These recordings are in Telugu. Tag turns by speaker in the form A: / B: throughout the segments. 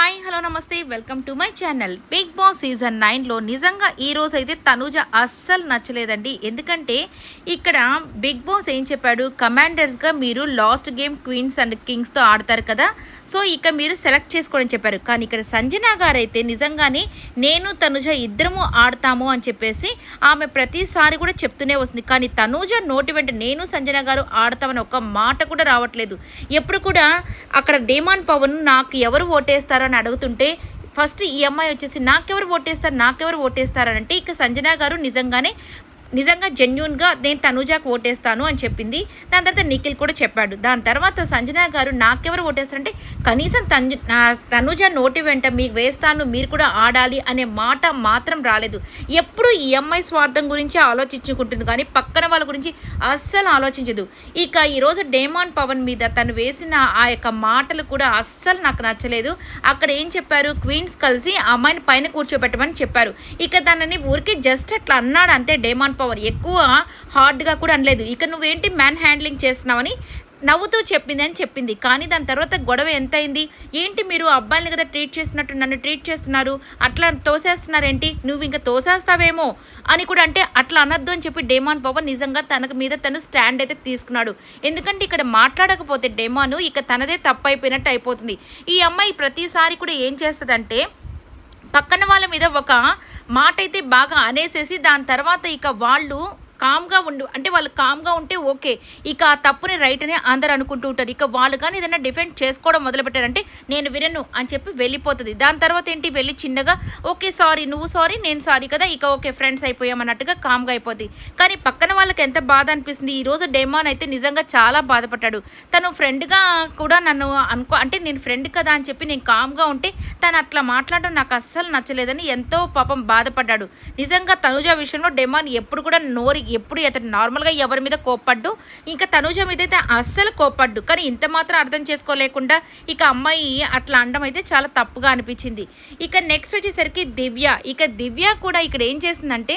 A: హాయ్ హలో నమస్తే. Welcome to my channel. Bigg Boss season నైన్లో నిజంగా ఈ రోజు అయితే తనుజ అస్సలు నచ్చలేదండి. ఎందుకంటే ఇక్కడ బిగ్ బాస్ ఏం చెప్పాడు? కమాండర్స్గా మీరు లాస్ట్ గేమ్ క్వీన్స్ అండ్ కింగ్స్తో ఆడతారు కదా. సో ఇక మీరు సెలెక్ట్ చేసుకోవడం చెప్పారు. కానీ ఇక్కడ సంజన గారు అయితే నిజంగానే నేను తనుజ ఇద్దరము ఆడతాము అని చెప్పేసి ఆమె ప్రతిసారి కూడా చెప్తూనే వస్తుంది. కానీ తనుజ నోటి వెంట నేను సంజన గారు ఆడతామని ఒక మాట కూడా రావట్లేదు. ఎప్పుడు కూడా అక్కడ డేమాన్ పవన్ నాకు ఎవరు ఓటేస్తారో అని అడుగుతుంటే ఫస్ట్ ఈ అమ్మాయి వచ్చేసి నాకెవరు ఓటేస్తారు? నాకెవరు ఓటేస్తారు? అని అంటే ఇక సంజన గారు నిజంగానే నిజంగా జెన్యున్గా నేను తనుజాకు ఓటేస్తాను అని చెప్పింది. దాని తర్వాత నిఖిల్ కూడా చెప్పాడు. దాని తర్వాత సంజన గారు నాకెవరు ఓటేస్తారంటే కనీసం తను తనుజ నోటి వెంట మీకు వేస్తాను మీరు కూడా ఆడాలి అనే మాట మాత్రం రాలేదు. ఎప్పుడు ఈ అమ్మాయి స్వార్థం గురించి ఆలోచించుకుంటుంది కానీ పక్కన వాళ్ళ గురించి అస్సలు ఆలోచించదు. ఇక ఈరోజు డేమాన్ పవన్ మీద తను వేసిన ఆ యొక్క మాటలు కూడా అస్సలు నాకు నచ్చలేదు. అక్కడ ఏం చెప్పారు? క్వీన్స్ కలిసి ఆ అమ్మాయిని పైన కూర్చోబెట్టమని చెప్పారు. ఇక తనని ఊరికి జస్ట్ అట్లా అన్నాడు అంతే డేమాన్ పవర్ ఎక్కువ హార్డ్గా కూడా అనలేదు. ఇక నువ్వేంటి మ్యాన్ హ్యాండ్లింగ్ చేస్తున్నావని నవ్వుతూ చెప్పింది అని చెప్పింది. కానీ దాని తర్వాత గొడవ ఎంత అయింది ఏంటి మీరు అబ్బాయిని కదా ట్రీట్ చేసినట్టు నన్ను ట్రీట్ చేస్తున్నారు? అట్లా తోసేస్తున్నారేంటి? నువ్వు ఇంకా తోసేస్తావేమో అని కూడా అంటే అట్లా అనొద్దు అని చెప్పి డేమాన్ పవన్ నిజంగా తనకు మీద తను స్టాండ్ అయితే తీసుకున్నాడు. ఎందుకంటే ఇక్కడ మాట్లాడకపోతే డేమాను ఇక తనదే తప్పు అయిపోయినట్టు అయిపోతుంది. ఈ అమ్మాయి ప్రతిసారి కూడా ఏం చేస్తుందంటే పక్కన వాళ్ళ మీద ఒక మాట అయితే బాగా అనేసేసి దాని తర్వాత ఇక వాళ్ళు కామ్గా ఉండు అంటే వాళ్ళు కామ్గా ఉంటే ఓకే. ఇక ఆ తప్పుని రైట్ అని అందరు అనుకుంటూ ఉంటారు. ఇక వాళ్ళు కానీ ఏదైనా డిఫెండ్ చేసుకోవడం మొదలుపెట్టారంటే నేను వినను అని చెప్పి వెళ్ళిపోతుంది. దాని తర్వాత ఏంటి? వెళ్ళి చిన్నగా ఓకే సారీ నువ్వు సారీ నేను సారీ కదా ఇక ఓకే ఫ్రెండ్స్ అయిపోయామన్నట్టుగా కామ్గా అయిపోద్ది. కానీ పక్కన వాళ్ళకి ఎంత బాధ అనిపిస్తుంది? ఈ రోజు డెమాన్ అయితే నిజంగా చాలా బాధపడ్డాడు. తను ఫ్రెండ్గా కూడా నన్ను అనుకో అంటే నేను ఫ్రెండ్ కదా అని చెప్పి నేను కామ్గా ఉంటే తను అట్లా మాట్లాడడం నాకు అస్సలు నచ్చలేదని ఎంతో పాపం బాధపడ్డాడు. నిజంగా తనుజ విషయంలో డెమాన్ ఎప్పుడు కూడా నోరు ఎప్పుడు అతను నార్మల్గా ఎవరి మీద కోప్పడ్డు ఇంకా తనుజ మీద అయితే అస్సలు కోప్పడ్డు. కానీ ఇంత మాత్రం అర్థం చేసుకోలేకుండా ఇక అమ్మాయి అట్లా అనడం అయితే చాలా తప్పుగా అనిపించింది. ఇక నెక్స్ట్ వచ్చేసరికి దివ్య. ఇక దివ్య కూడా ఇక్కడ ఏం చేసిందంటే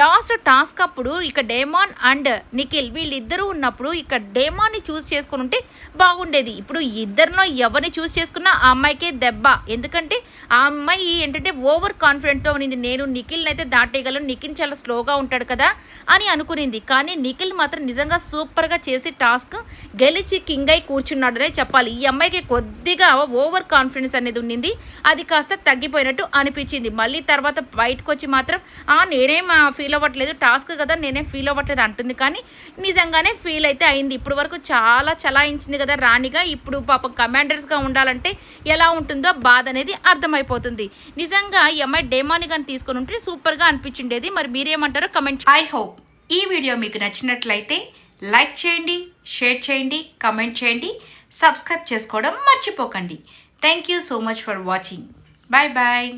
A: లాస్ట్ టాస్క్ అప్పుడు ఇక డేమాన్ అండ్ నిఖిల్ వీళ్ళిద్దరూ ఉన్నప్పుడు ఇక డేమాన్ని చూస్ చేసుకుని ఉంటే బాగుండేది. ఇప్పుడు ఇద్దరిలో ఎవరిని చూస్ చేసుకున్నా ఆ అమ్మాయికే దెబ్బ. ఎందుకంటే ఆ అమ్మాయి ఏంటంటే ఓవర్ కాన్ఫిడెంట్తో ఉన్నింది. నేను నిఖిల్ని అయితే దాటేయగలను. నిఖిల్ చాలా స్లోగా ఉంటాడు కదా అని అనుకునింది. కానీ నిఖిల్ మాత్రం నిజంగా సూపర్గా చేసి టాస్క్ గెలిచి కింగ్ అయి కూర్చున్నాడనే చెప్పాలి. ఈ అమ్మాయికి కొద్దిగా ఓవర్ కాన్ఫిడెన్స్ అనేది ఉండింది అది కాస్త తగ్గిపోయినట్టు అనిపించింది. మళ్ళీ తర్వాత బయటకు వచ్చి మాత్రం ఆ నేనేం ఫీల్ అవ్వట్లేదు. టాస్క్ కదా నేనేం ఫీల్ అవ్వట్లేదు అంటుంది. కానీ నిజంగానే ఫీల్ అయితే అయింది. ఇప్పుడు వరకు చాలా చలాయించింది కదా రాణిగా. ఇప్పుడు పాపం కమాండర్స్గా ఉండాలంటే ఎలా ఉంటుందో బాధ అనేది అర్థమైపోతుంది. నిజంగా ఎంఐ డేమాని కానీ తీసుకొని ఉంటే సూపర్గా అనిపించిండేది. మరి మీరేమంటారో కమెంట్
B: ఐ హోప్ ఈ వీడియో మీకు నచ్చినట్లయితే లైక్ చేయండి షేర్ చేయండి కమెంట్ చేయండి సబ్స్క్రైబ్ చేసుకోవడం మర్చిపోకండి. Thank you so much for watching. Bye bye.